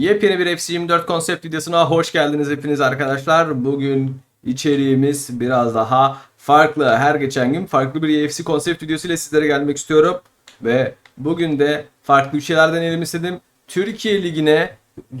Yepyeni bir FC24 konsept videosuna hoş geldiniz hepiniz arkadaşlar. Bugün içeriğimiz biraz daha farklı. Her geçen gün farklı bir UFC konsept videosu ile sizlere gelmek istiyorum. Ve bugün de farklı bir şeyler deneyelim istedim. Türkiye Ligi'ne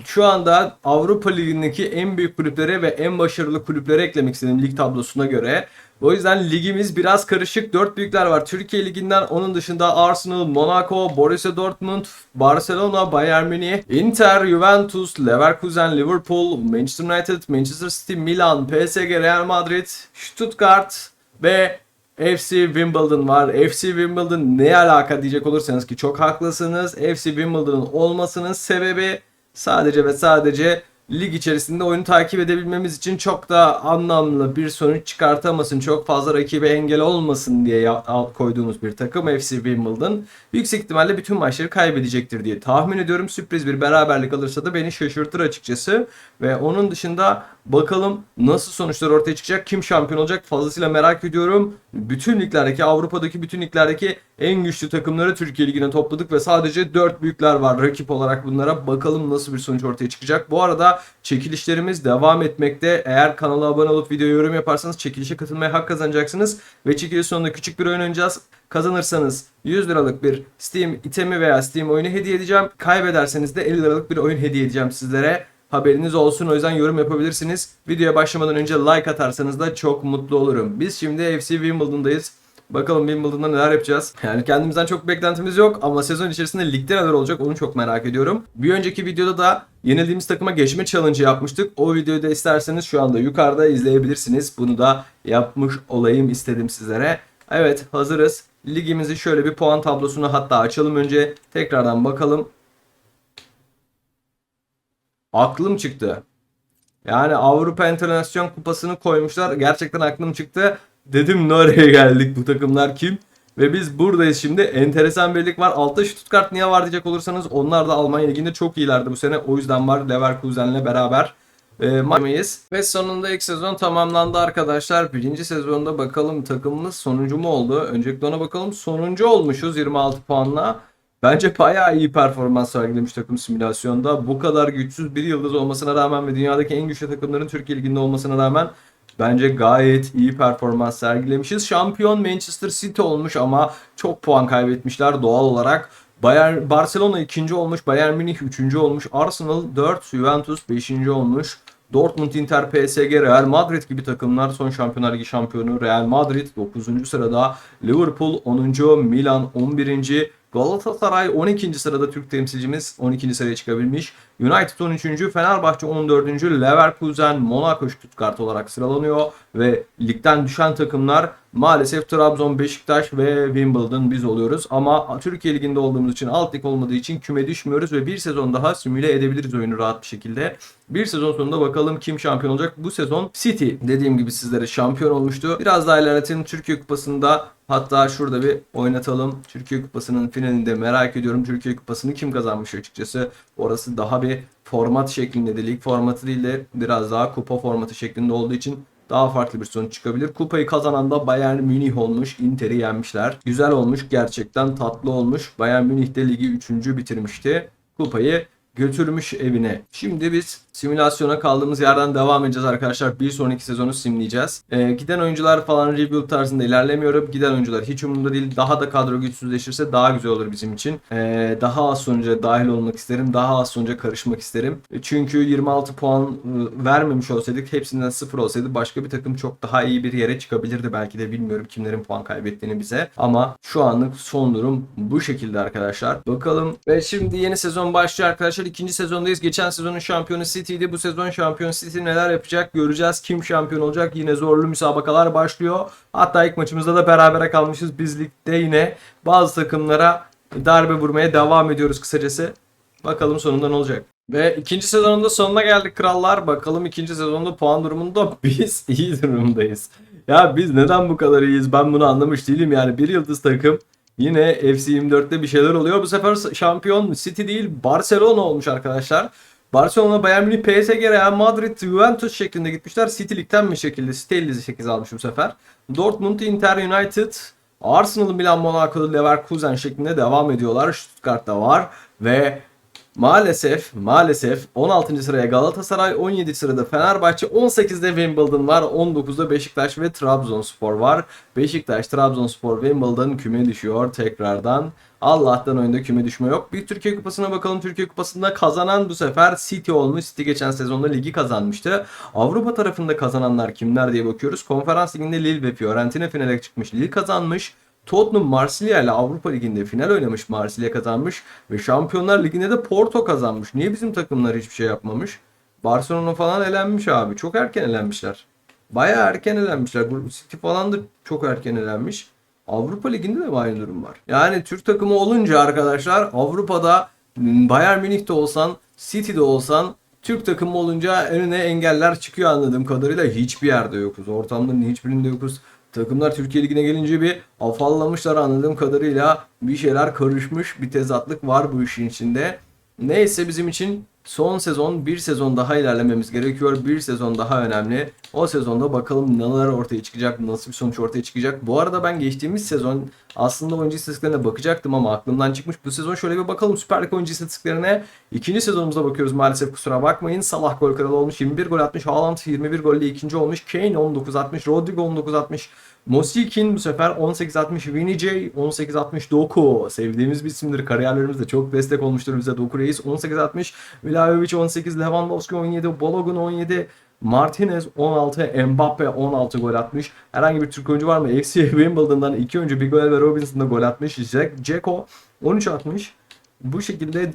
şu anda Avrupa Ligi'ndeki en büyük kulüplere ve en başarılı kulüplere eklemek istedim lig tablosuna göre. O yüzden ligimiz biraz karışık. Dört büyükler var. Türkiye Ligi'nden onun dışında Arsenal, Monaco, Borussia Dortmund, Barcelona, Bayern Münih, Inter, Juventus, Leverkusen, Liverpool, Manchester United, Manchester City, Milan, PSG, Real Madrid, Stuttgart ve FC Wimbledon var. FC Wimbledon ne alaka diyecek olursanız ki çok haklısınız. FC Wimbledon'ın olmasının sebebi sadece ve sadece lig içerisinde oyunu takip edebilmemiz için çok da anlamlı bir sonuç çıkartamasın, çok fazla rakibe engel olmasın diye koyduğumuz bir takım FC Wimbledon. Yüksek ihtimalle bütün maçları kaybedecektir diye tahmin ediyorum. Sürpriz bir beraberlik alırsa da beni şaşırtır açıkçası. Ve onun dışında bakalım nasıl sonuçlar ortaya çıkacak, kim şampiyon olacak fazlasıyla merak ediyorum. Bütün liglerdeki, Avrupa'daki bütün liglerdeki en güçlü takımları Türkiye Ligi'ne topladık ve sadece 4 büyükler var rakip olarak bunlara. Bakalım nasıl bir sonuç ortaya çıkacak. Bu arada çekilişlerimiz devam etmekte. Eğer kanala abone olup videoya yorum yaparsanız çekilişe katılmaya hak kazanacaksınız. Ve çekiliş sonunda küçük bir oyun oynayacağız. Kazanırsanız 100 liralık bir Steam itemi veya Steam oyunu hediye edeceğim. Kaybederseniz de 50 liralık bir oyun hediye edeceğim sizlere. Haberiniz olsun o yüzden yorum yapabilirsiniz. Videoya başlamadan önce like atarsanız da çok mutlu olurum. Biz şimdi FC Wimbledon'dayız. Bakalım Wimbledon'da neler yapacağız. Yani kendimizden çok beklentimiz yok ama sezon içerisinde ligde neler olacak onu çok merak ediyorum. Bir önceki videoda da yenildiğimiz takıma geçme challenge yapmıştık. O videoyu da isterseniz şu anda yukarıda izleyebilirsiniz. Bunu da yapmış olayım istedim sizlere. Evet hazırız. Ligimizi şöyle bir puan tablosunu hatta açalım önce. Tekrardan bakalım. Aklım çıktı. Yani Avrupa Enternasyonel Kupası'nı koymuşlar. Gerçekten aklım çıktı. Dedim nereye geldik bu takımlar kim? Ve biz buradayız şimdi. Enteresan bir lig var. Altta Stuttgart niye var diyecek olursanız onlar da Almanya Ligi'nde çok iyilerdi bu sene. O yüzden var Leverkusen'le beraber. E. Ve sonunda ilk sezon tamamlandı arkadaşlar. Birinci sezonda bakalım takımımız sonuncu mu oldu? Öncelikle ona bakalım. Sonuncu olmuşuz 26 puanla. Bence bayağı iyi performans sergilemiş takım simülasyonda. Bu kadar güçsüz bir yıldız olmasına rağmen ve dünyadaki en güçlü takımların Türkiye Ligi'nde olmasına rağmen bence gayet iyi performans sergilemişiz. Şampiyon Manchester City olmuş ama çok puan kaybetmişler doğal olarak. Bayern Barcelona ikinci olmuş, Bayern Münih üçüncü olmuş, Arsenal 4, Juventus 5. olmuş. Dortmund, Inter, PSG, Real Madrid gibi takımlar son Şampiyonlar Ligi şampiyonu. Real Madrid 9. sırada, Liverpool 10. Milan 11. Galatasaray 12. sırada Türk temsilcimiz 12. sıraya çıkabilmiş. United 13. Fenerbahçe 14. Leverkusen, Monaco, Stuttgart olarak sıralanıyor ve ligden düşen takımlar maalesef Trabzon, Beşiktaş ve Wimbledon biz oluyoruz. Ama Türkiye Ligi'nde olduğumuz için alt lig olmadığı için küme düşmüyoruz ve bir sezon daha simüle edebiliriz oyunu rahat bir şekilde. Bir sezon sonunda bakalım kim şampiyon olacak. Bu sezon City dediğim gibi sizlere şampiyon olmuştu. Biraz daha ilerletelim Türkiye Kupası'nda Hatta şurada bir oynatalım. Türkiye Kupası'nın finalinde merak ediyorum. Türkiye Kupası'nı kim kazanmış açıkçası. Orası daha bir format şeklinde de lig formatı değil de biraz daha kupa formatı şeklinde olduğu için daha farklı bir sonuç çıkabilir. Kupayı kazanan da Bayern Münih olmuş. Inter'i yenmişler. Güzel olmuş. Gerçekten tatlı olmuş. Bayern Münih de ligi 3. bitirmişti. Kupayı götürmüş evine. Şimdi biz simülasyona kaldığımız yerden devam edeceğiz arkadaşlar. Bir sonraki sezonu simleyeceğiz. Ee, giden oyuncular falan rebuild tarzında ilerlemiyorum. Giden oyuncular hiç umurumda değil. Daha da kadro güçsüzleşirse daha güzel olur bizim için. Ee, daha az sonuca dahil olmak isterim. Daha az sonuca karışmak isterim. E, Çünkü 26 puan ıı, vermemiş olsaydık hepsinden 0 olsaydı başka bir takım çok daha iyi bir yere çıkabilirdi. Belki de bilmiyorum kimlerin puan kaybettiğini bize. Ama şu anlık son durum bu şekilde arkadaşlar. Bakalım. Ve şimdi yeni sezon başlıyor arkadaşlar. İkinci sezondayız. Geçen sezonun şampiyonu City'ydi. Bu sezon şampiyon City neler yapacak göreceğiz. Kim şampiyon olacak? Yine zorlu müsabakalar başlıyor. Hatta ilk maçımızda da berabere kalmışız. Biz ligde yine bazı takımlara darbe vurmaya devam ediyoruz kısacası. Bakalım sonunda ne olacak. Ve ikinci sezonun da sonuna geldik krallar. Bakalım ikinci sezonda puan durumunda biz iyi durumdayız. Ya biz neden bu kadar iyiyiz ben bunu anlamış değilim yani. Bir yıldız takım Yine FC24'te bir şeyler oluyor. Bu sefer şampiyon City değil Barcelona olmuş arkadaşlar. Barcelona, Bayern Münih, PSG, Real Madrid, Juventus şeklinde gitmişler. City Lig'den bir şekilde City 58 almış bu sefer. Dortmund, Inter, United, Arsenal, Milan, Monaco, Leverkusen şeklinde devam ediyorlar. Stuttgart'ta var ve Maalesef, maalesef 16. sıraya Galatasaray, 17 sırada Fenerbahçe, 18'de Wimbledon var, 19'da Beşiktaş ve Trabzonspor var. Beşiktaş, Trabzonspor, Wimbledon küme düşüyor tekrardan. Allah'tan oyunda küme düşme yok. Bir Türkiye Kupası'na bakalım. Türkiye Kupası'nda kazanan bu sefer City olmuş. City geçen sezonda ligi kazanmıştı. Avrupa tarafında kazananlar kimler diye bakıyoruz. Konferans liginde Lille ve Fiorentina finale çıkmış. Lille kazanmış. Tottenham Marsilya ile Avrupa Ligi'nde final oynamış. Marsilya kazanmış. Ve Şampiyonlar Ligi'nde de Porto kazanmış. Niye bizim takımlar hiçbir şey yapmamış? Barcelona falan elenmiş abi. Çok erken elenmişler. Bayağı erken elenmişler. City falan da çok erken elenmiş. Avrupa Ligi'nde de aynı durum var? Yani Türk takımı olunca arkadaşlar Avrupa'da Bayern Münih'te olsan, City'de olsan Türk takımı olunca önüne engeller çıkıyor anladığım kadarıyla. Hiçbir yerde yokuz. Ortamların hiçbirinde yokuz. Takımlar Türkiye Ligi'ne gelince bir afallamışlar anladığım kadarıyla. Bir şeyler karışmış. Bir tezatlık var bu işin içinde. Neyse bizim için son sezon bir sezon daha ilerlememiz gerekiyor. Bir sezon daha önemli. O sezonda bakalım neler ortaya çıkacak, nasıl bir sonuç ortaya çıkacak. Bu arada ben geçtiğimiz sezon aslında oyuncu istatistiklerine bakacaktım ama aklımdan çıkmış. Bu sezon şöyle bir bakalım Süper Lig oyuncu istatistiklerine. İkinci sezonumuza bakıyoruz maalesef kusura bakmayın. Salah gol kralı olmuş 21 gol atmış. Haaland 21 golle ikinci olmuş. Kane 19 atmış. Rodrigo 19 atmış. Mosikin bu sefer 18-60 Vinny J 18-60 Doku sevdiğimiz bir isimdir kariyerlerimizde çok destek olmuştur bize Doku Reis 18-60 Vlahovic 18 Lewandowski 17 Balogun 17 Martinez 16 Mbappe 16 gol atmış herhangi bir Türk oyuncu var mı? Eksi Wimbledon'dan iki oyuncu Miguel ve Robinson da gol atmış Jack, Ceko 13 atmış bu şekilde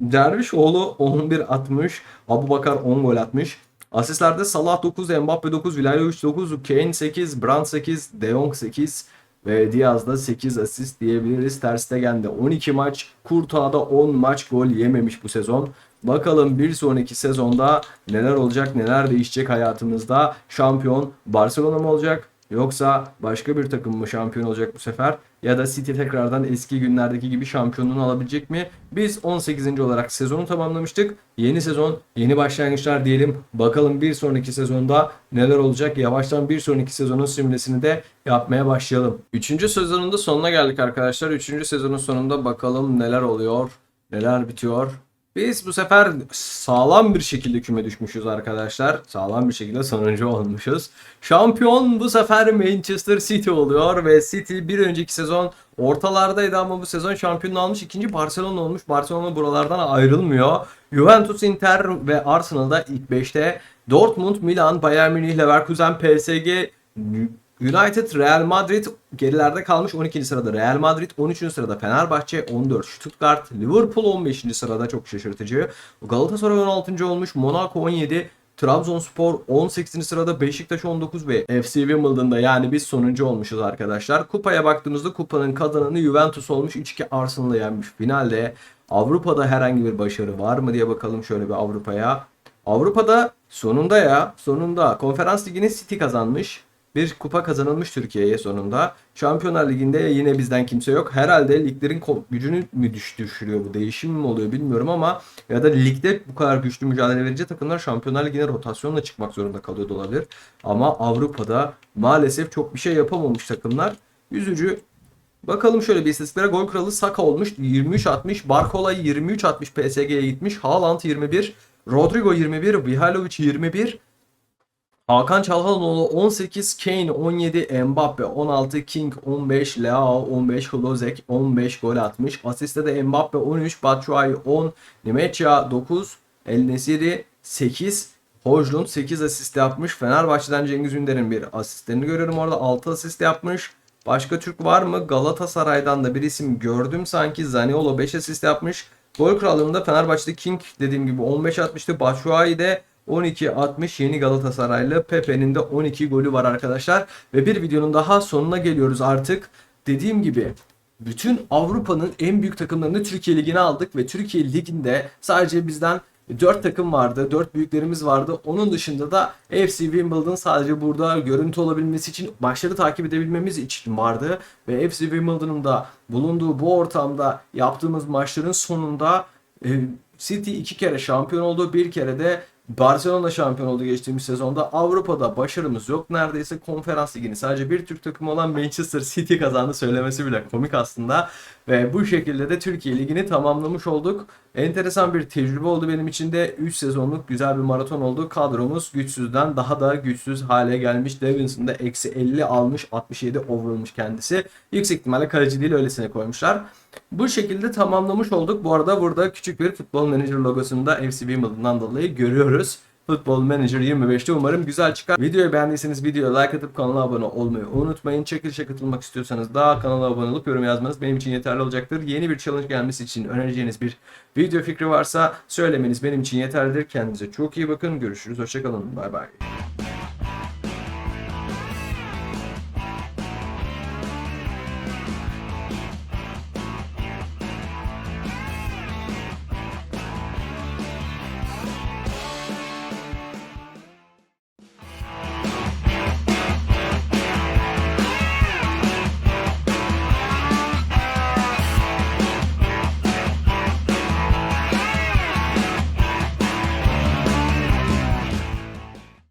Dervişoğlu 11 atmış. Abubakar 10 gol atmış. Asistlerde Salah 9, Mbappe 9, Vlahovic 9, Kane 8, Brandt 8, De Jong 8 ve Diaz da 8 asist diyebiliriz. Ter Stegen de 12 maç, Courtois da 10 maç gol yememiş bu sezon. Bakalım bir sonraki sezonda neler olacak, neler değişecek hayatımızda. Şampiyon Barcelona mı olacak? Yoksa başka bir takım mı şampiyon olacak bu sefer? Ya da City tekrardan eski günlerdeki gibi şampiyonluğunu alabilecek mi? Biz 18. olarak sezonu tamamlamıştık. Yeni sezon, yeni başlangıçlar diyelim. Bakalım bir sonraki sezonda neler olacak? Yavaştan bir sonraki sezonun simülesini de yapmaya başlayalım. Üçüncü sezonun da sonuna geldik arkadaşlar. Üçüncü sezonun sonunda bakalım neler oluyor, neler bitiyor. Biz bu sefer sağlam bir şekilde küme düşmüşüz arkadaşlar. Sağlam bir şekilde sonuncu olmuşuz. Şampiyon bu sefer Manchester City oluyor ve City bir önceki sezon ortalardaydı ama bu sezon şampiyonluğu almış. İkinci Barcelona olmuş. Barcelona buralardan ayrılmıyor. Juventus, Inter ve Arsenal'da ilk 5'te. Dortmund, Milan, Bayern Münih, Leverkusen, PSG, United, Real Madrid gerilerde kalmış 12. sırada Real Madrid, 13. sırada Fenerbahçe, 14 Stuttgart, Liverpool 15. sırada çok şaşırtıcı. Galatasaray 16. olmuş, Monaco 17, Trabzonspor 18. sırada Beşiktaş 19 ve FC Wimbledon'da yani biz sonuncu olmuşuz arkadaşlar. Kupaya baktığımızda kupanın kazananı Juventus olmuş. 3-2 Arsenal'ı yenmiş finalde. Avrupa'da herhangi bir başarı var mı diye bakalım şöyle bir Avrupa'ya. Avrupa'da sonunda ya sonunda konferans ligini City kazanmış. Bir kupa kazanılmış Türkiye'ye sonunda. Şampiyonlar Ligi'nde yine bizden kimse yok. Herhalde liglerin gücünü mü düş düşürüyor bu? Değişim mi oluyor bilmiyorum ama ya da ligde bu kadar güçlü mücadele verince takımlar Şampiyonlar Ligi'ne rotasyonla çıkmak zorunda kalıyor olabilir. Ama Avrupa'da maalesef çok bir şey yapamamış takımlar. Üzücü. Bakalım şöyle bir istatistiklere. Gol kralı Saka olmuş. 23 atmış. Barcola 23 atmış PSG'ye gitmiş. Haaland 21. Rodrigo 21. Mihailovic 21. Hakan Çalhanoğlu 18, Kane 17, Mbappe 16, King 15, Leao 15, Hlozek 15 gol atmış. Asiste de Mbappe 13, Batshuayi 10, Nemecha 9, El Nesiri 8, Hojlund 8 asist yapmış. Fenerbahçe'den Cengiz Ünder'in bir asistlerini görüyorum orada 6 asist yapmış. Başka Türk var mı? Galatasaray'dan da bir isim gördüm sanki. Zaniolo 5 asist yapmış. Gol krallığında Fenerbahçe'de King dediğim gibi 15 atmıştı. Batshuayi de 12 60 yeni Galatasaraylı Pepe'nin de 12 golü var arkadaşlar. Ve bir videonun daha sonuna geliyoruz artık. Dediğim gibi bütün Avrupa'nın en büyük takımlarını Türkiye Ligi'ne aldık ve Türkiye Ligi'nde sadece bizden 4 takım vardı, 4 büyüklerimiz vardı. Onun dışında da FC Wimbledon sadece burada görüntü olabilmesi için, maçları takip edebilmemiz için vardı. Ve FC Wimbledon'un da bulunduğu bu ortamda yaptığımız maçların sonunda e, City iki kere şampiyon oldu, bir kere de Barcelona şampiyon oldu geçtiğimiz sezonda. Avrupa'da başarımız yok. Neredeyse konferans ligini sadece bir Türk takımı olan Manchester City kazandı söylemesi bile komik aslında. Ve bu şekilde de Türkiye ligini tamamlamış olduk. Enteresan bir tecrübe oldu benim için de 3 sezonluk güzel bir maraton oldu. Kadromuz güçsüzden daha da güçsüz hale gelmiş. Davinson da eksi 50 almış 67 overall'mış kendisi. Yüksek ihtimalle kaleci değil öylesine koymuşlar. Bu şekilde tamamlamış olduk. Bu arada burada küçük bir futbol manager logosunu da FC Wimbledon'dan dolayı görüyoruz. Futbol Manager 25'te umarım güzel çıkar. Videoyu beğendiyseniz videoya like atıp kanala abone olmayı unutmayın. Çekilişe katılmak istiyorsanız daha kanala abone olup yorum yazmanız benim için yeterli olacaktır. Yeni bir challenge gelmesi için önereceğiniz bir video fikri varsa söylemeniz benim için yeterlidir. Kendinize çok iyi bakın. Görüşürüz. Hoşçakalın. Bay bay.